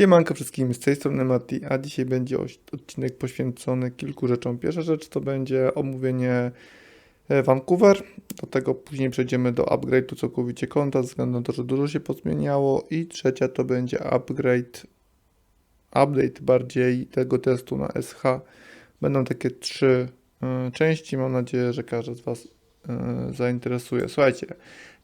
Siemanko wszystkim, z tej strony Mati, a dzisiaj będzie odcinek poświęcony kilku rzeczom. Pierwsza rzecz to będzie omówienie e, Vancouver, do tego później przejdziemy do upgrade'u całkowicie konta, ze względu na to, że dużo się pozmieniało i trzecia to będzie upgrade, update bardziej tego testu na SH. Będą takie trzy e, części, mam nadzieję, że każdy z Was e, zainteresuje. Słuchajcie,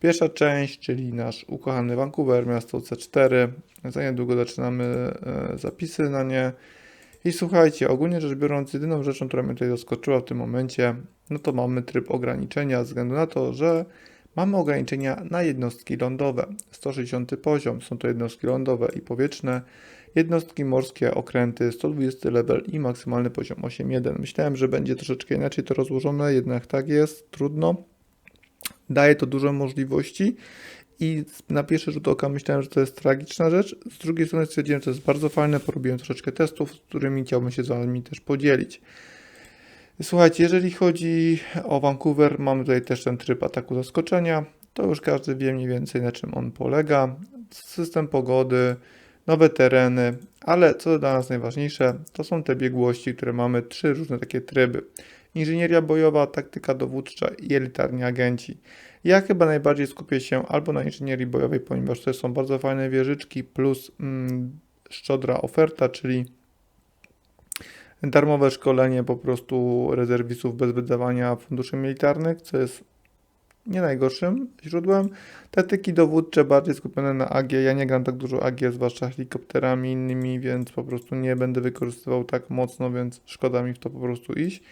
pierwsza część, czyli nasz ukochany Vancouver, miasto C4, za niedługo zaczynamy e, zapisy na nie. I słuchajcie, ogólnie rzecz biorąc, jedyną rzeczą, która mnie tutaj zaskoczyła w tym momencie, no to mamy tryb ograniczenia, ze względu na to, że mamy ograniczenia na jednostki lądowe. 160 poziom, są to jednostki lądowe i powietrzne, jednostki morskie, okręty, 120 level i maksymalny poziom 8.1. Myślałem, że będzie troszeczkę inaczej to rozłożone, jednak tak jest, trudno. Daje to dużo możliwości i na pierwszy rzut oka myślałem, że to jest tragiczna rzecz. Z drugiej strony stwierdziłem, że to jest bardzo fajne. Porobiłem troszeczkę testów, z którymi chciałbym się z Wami też podzielić. Słuchajcie, jeżeli chodzi o Vancouver, mamy tutaj też ten tryb ataku zaskoczenia. To już każdy wie mniej więcej na czym on polega. System pogody, nowe tereny, ale co dla nas najważniejsze, to są te biegłości, które mamy trzy różne takie tryby. Inżynieria bojowa, taktyka dowódcza i elitarni agenci. Ja chyba najbardziej skupię się albo na inżynierii bojowej, ponieważ to są bardzo fajne wieżyczki, plus mm, szczodra oferta, czyli darmowe szkolenie po prostu rezerwistów bez wydawania funduszy militarnych, co jest nie najgorszym źródłem. Taktyki dowódcze bardziej skupione na AG. Ja nie gram tak dużo AG, zwłaszcza helikopterami innymi, więc po prostu nie będę wykorzystywał tak mocno, więc szkoda mi w to po prostu iść.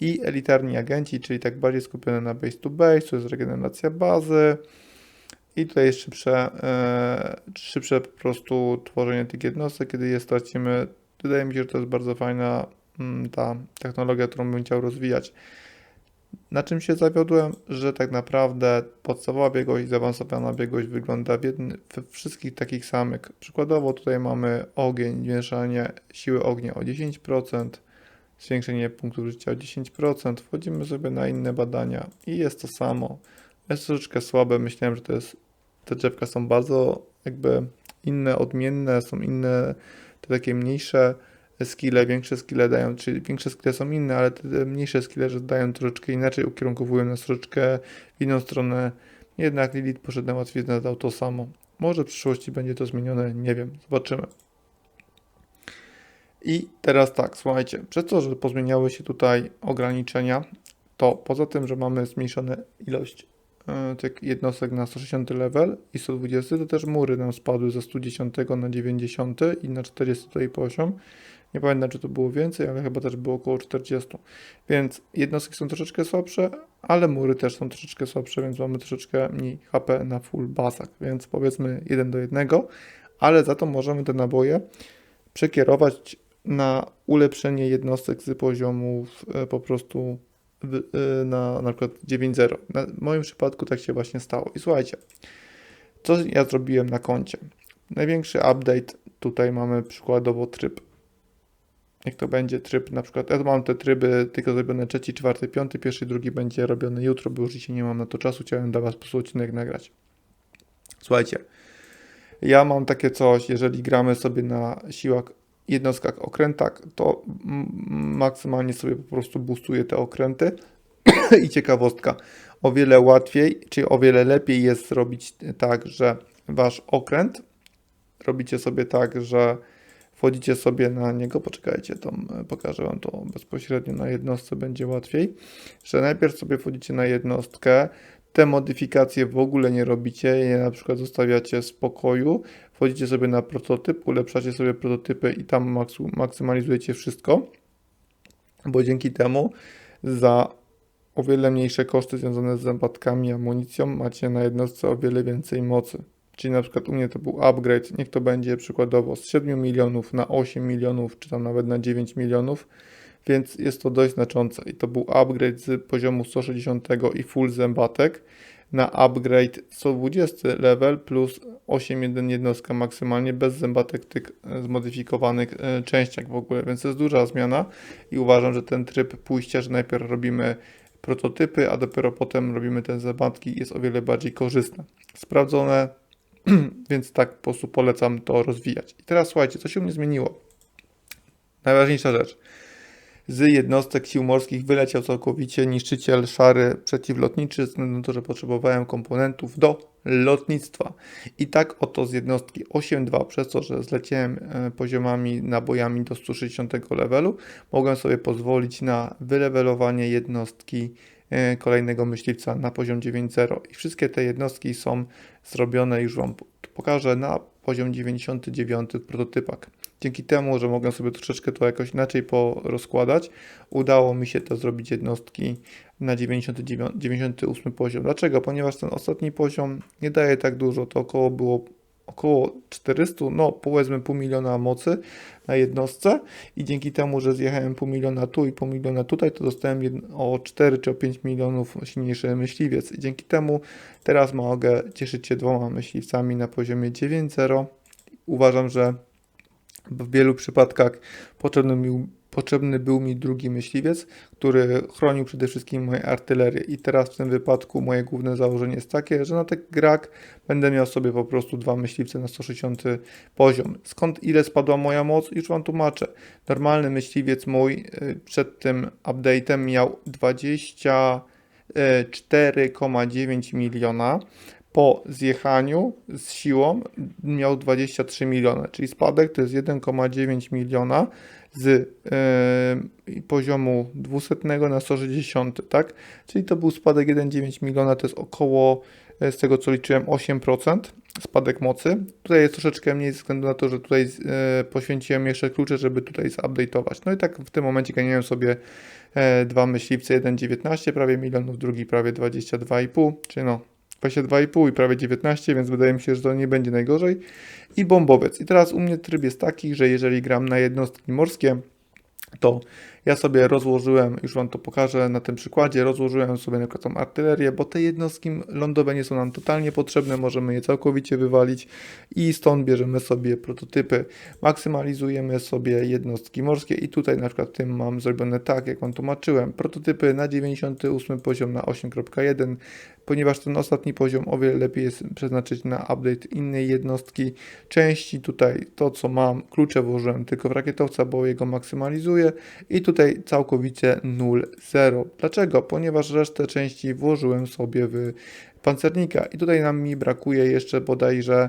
I elitarni agenci, czyli tak bardziej skupione na base to base, to jest regeneracja bazy. I tutaj jest szybsze, e, szybsze po prostu tworzenie tych jednostek, kiedy je stracimy. Wydaje mi się, że to jest bardzo fajna mm, ta technologia, którą bym chciał rozwijać. Na czym się zawiodłem, że tak naprawdę podstawowa biegłość i zaawansowana biegłość wygląda w jedny, we wszystkich takich samych. Przykładowo tutaj mamy ogień, zwiększanie siły ognia o 10%, zwiększenie punktów życia o 10%. Wchodzimy sobie na inne badania i jest to samo. Jest troszeczkę słabe, myślałem, że to jest, te drzewka są bardzo jakby inne, odmienne, są inne, te takie mniejsze skille, większe skille dają, czyli większe skille są inne, ale te mniejsze skille że dają troszeczkę inaczej, ukierunkowują nas troszeczkę w inną stronę. Jednak Lilith poszedł na łatwiznę, dał to samo. Może w przyszłości będzie to zmienione, nie wiem, zobaczymy. I teraz tak, słuchajcie, przez to, że pozmieniały się tutaj ograniczenia, to poza tym, że mamy zmniejszone ilość e, tych jednostek na 160 level i 120, to też mury nam spadły ze 110 na 90 i na 40 tutaj poziom. Nie pamiętam, czy to było więcej, ale chyba też było około 40. Więc jednostki są troszeczkę słabsze, ale mury też są troszeczkę słabsze, więc mamy troszeczkę mniej HP na full basach, więc powiedzmy 1 do 1, ale za to możemy te naboje przekierować na ulepszenie jednostek z poziomów e, po prostu e, na na przykład 9.0. Na- W moim przypadku tak się właśnie stało. I słuchajcie, co ja zrobiłem na koncie? Największy update, tutaj mamy przykładowo tryb. Jak to będzie tryb, na przykład, ja mam te tryby tylko zrobione trzeci, czwarty, piąty, pierwszy, drugi będzie robiony jutro, bo już dzisiaj nie mam na to czasu, chciałem dla Was po prostu odcinek nagrać. Słuchajcie, ja mam takie coś, jeżeli gramy sobie na siłach, jednostkach okrętach, to maksymalnie sobie po prostu boostuję te okręty. I ciekawostka, o wiele łatwiej, czy o wiele lepiej jest zrobić tak, że Wasz okręt robicie sobie tak, że wchodzicie sobie na niego, poczekajcie, to e, pokażę Wam to bezpośrednio na jednostce, będzie łatwiej, że najpierw sobie wchodzicie na jednostkę, te modyfikacje w ogóle nie robicie, je na przykład zostawiacie w spokoju, wchodzicie sobie na prototyp, ulepszacie sobie prototypy i tam maksymalizujecie wszystko, bo dzięki temu za o wiele mniejsze koszty związane z zębatkami, amunicją macie na jednostce o wiele więcej mocy. Czyli na przykład u mnie to był upgrade, niech to będzie przykładowo z 7 milionów na 8 milionów, czy tam nawet na 9 milionów, więc jest to dość znaczące. I to był upgrade z poziomu 160 i full zębatek na upgrade 120 level plus 8.1 jednostka maksymalnie bez zębatek tych e, zmodyfikowanych e, częściach w ogóle, więc to jest duża zmiana i uważam, że ten tryb pójścia, że najpierw robimy prototypy, a dopiero potem robimy te zębatki jest o wiele bardziej korzystne. Sprawdzone, więc tak po prostu polecam to rozwijać. I teraz słuchajcie, co się u mnie zmieniło? Najważniejsza rzecz. Z jednostek sił morskich wyleciał całkowicie niszczyciel szary przeciwlotniczy, ze względu na to, że potrzebowałem komponentów do lotnictwa. I tak oto z jednostki 8.2, przez to, że zleciałem e, poziomami nabojami do 160 levelu, mogłem sobie pozwolić na wylewelowanie jednostki e, kolejnego myśliwca na poziom 9.0. I wszystkie te jednostki są zrobione, już Wam pokażę, na poziom 99 w prototypach. Dzięki temu, że mogłem sobie troszeczkę to jakoś inaczej porozkładać, udało mi się to zrobić jednostki na 99, 98 poziom. Dlaczego? Ponieważ ten ostatni poziom nie daje tak dużo, to około było około 400, no powiedzmy pół miliona mocy na jednostce i dzięki temu, że zjechałem pół miliona tu i pół miliona tutaj, to dostałem o 4 czy o 5 milionów silniejszy myśliwiec i dzięki temu teraz mogę cieszyć się dwoma myśliwcami na poziomie 9.0. Uważam, że w wielu przypadkach potrzebny, mi, potrzebny był mi drugi myśliwiec, który chronił przede wszystkim moją artylerię. I teraz w tym wypadku moje główne założenie jest takie, że na ten grak będę miał sobie po prostu dwa myśliwce na 160 poziom. Skąd ile spadła moja moc? Już Wam tłumaczę. Normalny myśliwiec mój y, przed tym update'em miał 24,9 miliona po zjechaniu z siłą miał 23 miliony, czyli spadek to jest 1,9 miliona z yy, poziomu 200 na 160, tak? Czyli to był spadek 1,9 miliona, to jest około, z tego co liczyłem, 8% spadek mocy. Tutaj jest troszeczkę mniej ze względu na to, że tutaj yy, poświęciłem jeszcze klucze, żeby tutaj zupdate'ować. No i tak w tym momencie ganiałem sobie yy, dwa myśliwce, jeden 19 prawie milionów, drugi prawie 22,5, czyli no 22,5 i prawie 19, więc wydaje mi się, że to nie będzie najgorzej. I bombowiec. I teraz u mnie tryb jest taki, że jeżeli gram na jednostki morskie, to ja sobie rozłożyłem, już Wam to pokażę na tym przykładzie, rozłożyłem sobie na przykład tą artylerię, bo te jednostki lądowe nie są nam totalnie potrzebne, możemy je całkowicie wywalić i stąd bierzemy sobie prototypy, maksymalizujemy sobie jednostki morskie i tutaj na przykład tym mam zrobione tak, jak Wam tłumaczyłem, prototypy na 98 poziom na 8.1, ponieważ ten ostatni poziom o wiele lepiej jest przeznaczyć na update innej jednostki. Części tutaj to co mam, klucze włożyłem tylko w rakietowca, bo jego maksymalizuję i tutaj całkowicie 0,0. Dlaczego? Ponieważ resztę części włożyłem sobie w pancernika i tutaj nam mi brakuje jeszcze bodajże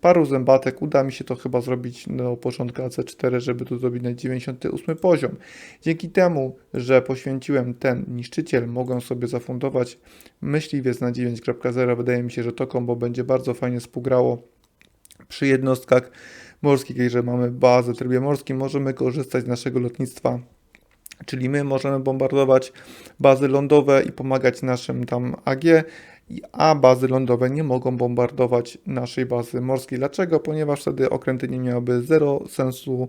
paru zębatek. Uda mi się to chyba zrobić do początku AC4, żeby tu zrobić na 98 poziom. Dzięki temu, że poświęciłem ten niszczyciel, mogę sobie zafundować myśliwiec na 9.0. Wydaje mi się, że to kombo będzie bardzo fajnie współgrało przy jednostkach morskich, jeżeli mamy bazę w trybie morskim, możemy korzystać z naszego lotnictwa Czyli my możemy bombardować bazy lądowe i pomagać naszym tam AG, a bazy lądowe nie mogą bombardować naszej bazy morskiej. Dlaczego? Ponieważ wtedy okręty nie miałyby zero sensu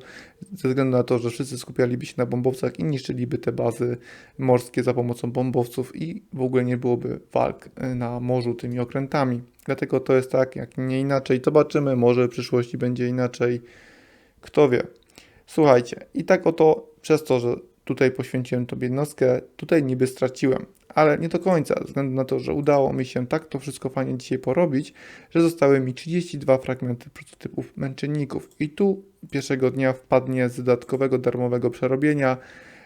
ze względu na to, że wszyscy skupialiby się na bombowcach i niszczyliby te bazy morskie za pomocą bombowców i w ogóle nie byłoby walk na morzu tymi okrętami. Dlatego to jest tak, jak nie inaczej. Zobaczymy, może w przyszłości będzie inaczej. Kto wie. Słuchajcie, i tak oto przez to, że tutaj poświęciłem Tobie jednostkę, tutaj niby straciłem, ale nie do końca, ze względu na to, że udało mi się tak to wszystko fajnie dzisiaj porobić, że zostały mi 32 fragmenty prototypów męczenników. I tu pierwszego dnia wpadnie z dodatkowego darmowego przerobienia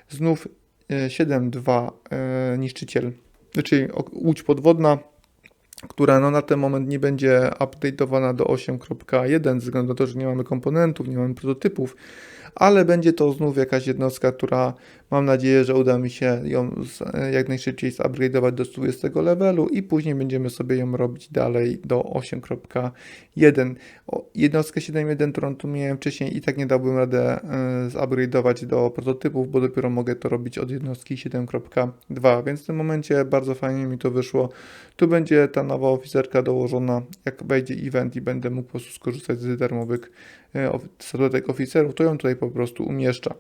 znów 7.2 e, e, niszczyciel, czyli łódź podwodna, która no na ten moment nie będzie update'owana do 8.1 ze względu na to, że nie mamy komponentów, nie mamy prototypów, ale będzie to znów jakaś jednostka, która mam nadzieję, że uda mi się ją jak najszybciej zupgrade'ować do 20 levelu i później będziemy sobie ją robić dalej do 8.1. Jednostkę 7.1, którą tu miałem wcześniej i tak nie dałbym radę e, zupgrade'ować do prototypów, bo dopiero mogę to robić od jednostki 7.2, więc w tym momencie bardzo fajnie mi to wyszło. Tu będzie ta nowa oficerka dołożona, jak wejdzie event i będę mógł po prostu skorzystać z darmowych statuetek oficerów, to ją tutaj po prostu umieszcza.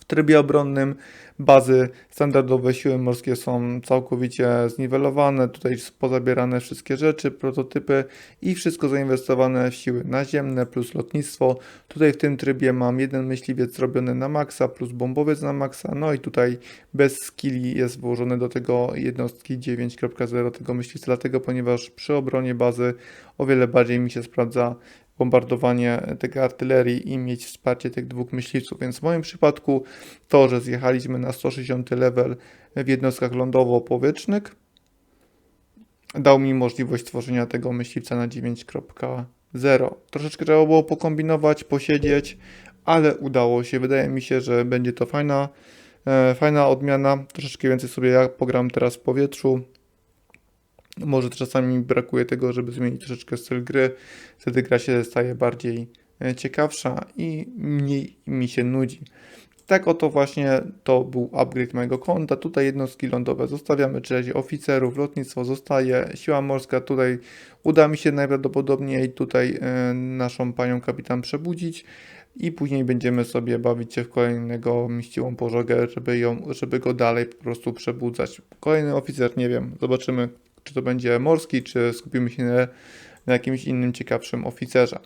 W trybie obronnym bazy standardowe siły morskie są całkowicie zniwelowane. Tutaj pozabierane wszystkie rzeczy, prototypy i wszystko zainwestowane w siły naziemne plus lotnictwo. Tutaj w tym trybie mam jeden myśliwiec zrobiony na maksa plus bombowiec na maksa. No i tutaj bez skilli jest włożony do tego jednostki 9.0 tego myśliwca, dlatego ponieważ przy obronie bazy o wiele bardziej mi się sprawdza bombardowanie tego artylerii i mieć wsparcie tych dwóch myśliwców. Więc w moim przypadku to, że zjechaliśmy na 160 level w jednostkach lądowo-powietrznych, dał mi możliwość stworzenia tego myśliwca na 9.0. Troszeczkę trzeba było pokombinować, posiedzieć, ale udało się. Wydaje mi się, że będzie to fajna, e, fajna odmiana. Troszeczkę więcej sobie ja pogram teraz w powietrzu. Może czasami brakuje tego, żeby zmienić troszeczkę styl gry. Wtedy gra się staje bardziej e, ciekawsza i mniej mi się nudzi. Tak oto właśnie to był upgrade mojego konta. Tutaj jednostki lądowe zostawiamy, czyli oficerów, lotnictwo zostaje, siła morska tutaj uda mi się najprawdopodobniej tutaj e, naszą panią kapitan przebudzić i później będziemy sobie bawić się w kolejnego mściłą pożogę, żeby, ją, żeby go dalej po prostu przebudzać. Kolejny oficer, nie wiem, zobaczymy czy to będzie morski, czy skupimy się na, na jakimś innym ciekawszym oficerze.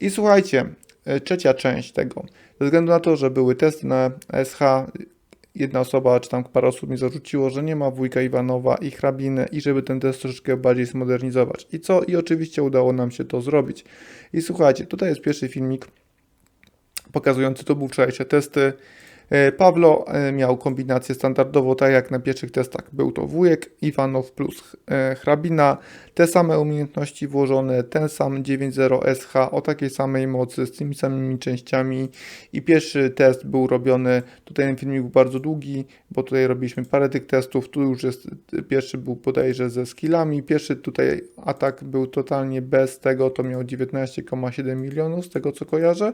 I słuchajcie, e, trzecia część tego. Ze względu na to, że były testy na SH, jedna osoba, czy tam parę osób mi zarzuciło, że nie ma wujka Iwanowa i hrabiny i żeby ten test troszeczkę bardziej zmodernizować. I co? I oczywiście udało nam się to zrobić. I słuchajcie, tutaj jest pierwszy filmik pokazujący, to był wczorajsze testy. E, Pawlo e, miał kombinację standardowo, tak jak na pierwszych testach. Był to wujek, Iwanow plus e, hrabina, te same umiejętności włożone, ten sam 9.0 SH o takiej samej mocy, z tymi samymi częściami. I pierwszy test był robiony, tutaj ten filmik był bardzo długi, bo tutaj robiliśmy parę tych testów, tu już jest, pierwszy był bodajże ze skillami, pierwszy tutaj atak był totalnie bez tego, to miał 19,7 milionów z tego co kojarzę.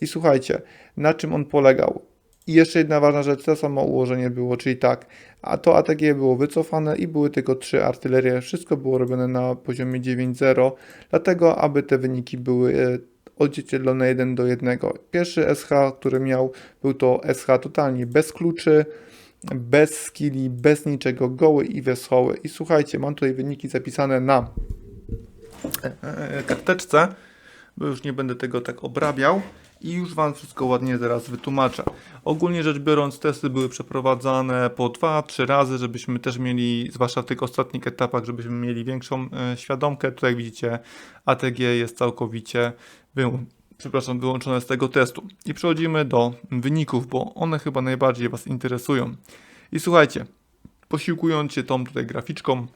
I słuchajcie, na czym on polegał? I jeszcze jedna ważna rzecz, to samo ułożenie było, czyli tak, a to ATG było wycofane i były tylko trzy artylerie, wszystko było robione na poziomie 9.0, dlatego aby te wyniki były e, odzwierciedlone 1 do 1. Pierwszy SH, który miał, był to SH totalnie bez kluczy, bez skilli, bez niczego, goły i wesoły. I słuchajcie, mam tutaj wyniki zapisane na e, e, karteczce, bo już nie będę tego tak obrabiał i już Wam wszystko ładnie zaraz wytłumaczę. Ogólnie rzecz biorąc, testy były przeprowadzane po 2-3 razy, żebyśmy też mieli, zwłaszcza w tych ostatnich etapach, żebyśmy mieli większą e, świadomkę. Tutaj widzicie, ATG jest całkowicie wy, przepraszam, wyłączone z tego testu. I przechodzimy do wyników, bo one chyba najbardziej Was interesują. I słuchajcie, posiłkując się tą tutaj graficzką,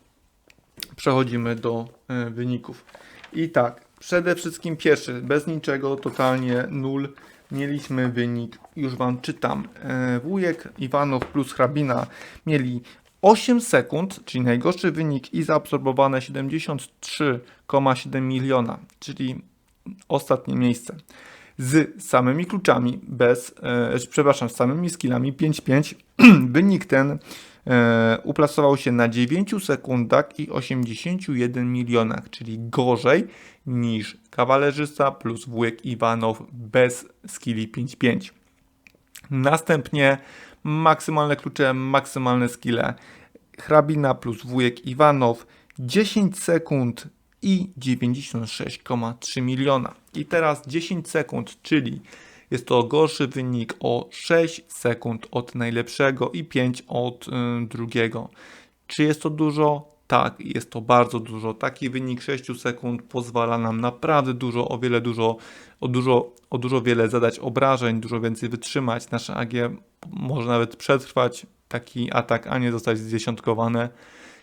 przechodzimy do e, wyników. I tak, Przede wszystkim pierwszy, bez niczego, totalnie nul. Mieliśmy wynik, już Wam czytam. E, wujek Iwanow plus hrabina mieli 8 sekund, czyli najgorszy wynik i zaabsorbowane 73,7 miliona, czyli ostatnie miejsce. Z samymi kluczami, bez, e, przepraszam, z samymi skillami 5-5, wynik ten e, uplasował się na 9 sekundach i 81 milionach, czyli gorzej niż kawalerzysta plus wujek Iwanow bez skilli 5-5. Następnie maksymalne klucze, maksymalne skille hrabina plus wujek Iwanow 10 sekund i 96,3 miliona. I teraz 10 sekund, czyli jest to gorszy wynik o 6 sekund od najlepszego i 5 od y, drugiego. Czy jest to dużo? Tak, jest to bardzo dużo. Taki wynik 6 sekund pozwala nam naprawdę dużo, o wiele dużo, o dużo, o dużo wiele zadać obrażeń, dużo więcej wytrzymać. Nasze AG może nawet przetrwać taki atak, a nie zostać zdziesiątkowane.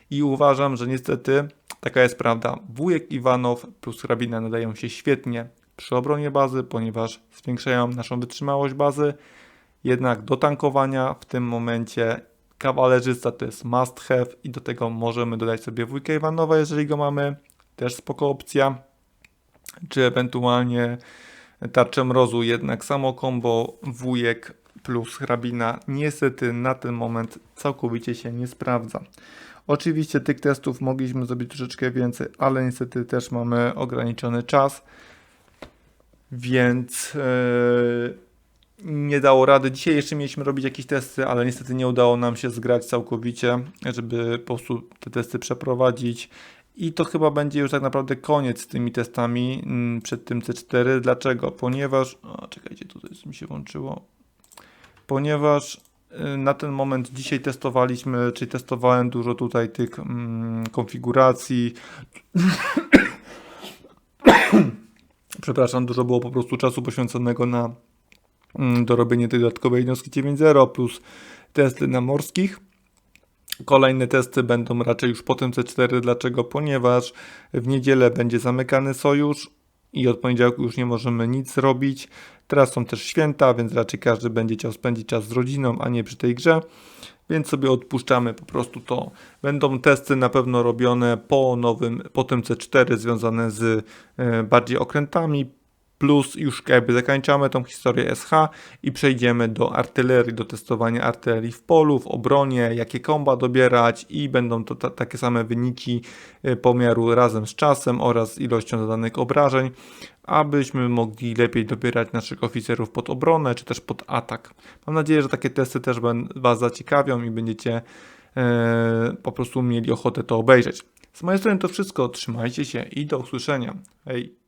I uważam, że niestety taka jest prawda. Wujek Iwanow plus hrabina nadają się świetnie przy obronie bazy, ponieważ zwiększają naszą wytrzymałość bazy. Jednak do tankowania w tym momencie kawalerzysta to jest must have i do tego możemy dodać sobie wujka Iwanowa, jeżeli go mamy. Też spoko opcja. Czy ewentualnie tarczę mrozu, jednak samo kombo wujek plus hrabina niestety na ten moment całkowicie się nie sprawdza. Oczywiście tych testów mogliśmy zrobić troszeczkę więcej, ale niestety też mamy ograniczony czas, więc yy, nie dało rady. Dzisiaj jeszcze mieliśmy robić jakieś testy, ale niestety nie udało nam się zgrać całkowicie, żeby po prostu te testy przeprowadzić. I to chyba będzie już tak naprawdę koniec z tymi testami mm, przed tym C4. Dlaczego? Ponieważ. O, czekajcie, tutaj mi się włączyło. Ponieważ y, na ten moment dzisiaj testowaliśmy, czyli testowałem dużo tutaj tych mm, konfiguracji. Przepraszam, dużo było po prostu czasu poświęconego na dorobienie tej dodatkowej jednostki 9.0 plus testy na morskich. Kolejne testy będą raczej już po tym C4. Dlaczego? Ponieważ w niedzielę będzie zamykany sojusz i od poniedziałku już nie możemy nic robić. Teraz są też święta, więc raczej każdy będzie chciał spędzić czas z rodziną, a nie przy tej grze. Więc sobie odpuszczamy po prostu to. Będą testy na pewno robione po nowym, po tym C4 związane z e, bardziej okrętami. Plus już jakby zakończamy tą historię SH i przejdziemy do artylerii, do testowania artylerii w polu, w obronie, jakie komba dobierać i będą to ta, takie same wyniki e, pomiaru razem z czasem oraz ilością zadanych obrażeń, abyśmy mogli lepiej dobierać naszych oficerów pod obronę czy też pod atak. Mam nadzieję, że takie testy też Was zaciekawią i będziecie e, po prostu mieli ochotę to obejrzeć. Z mojej strony to wszystko, trzymajcie się i do usłyszenia. Hej!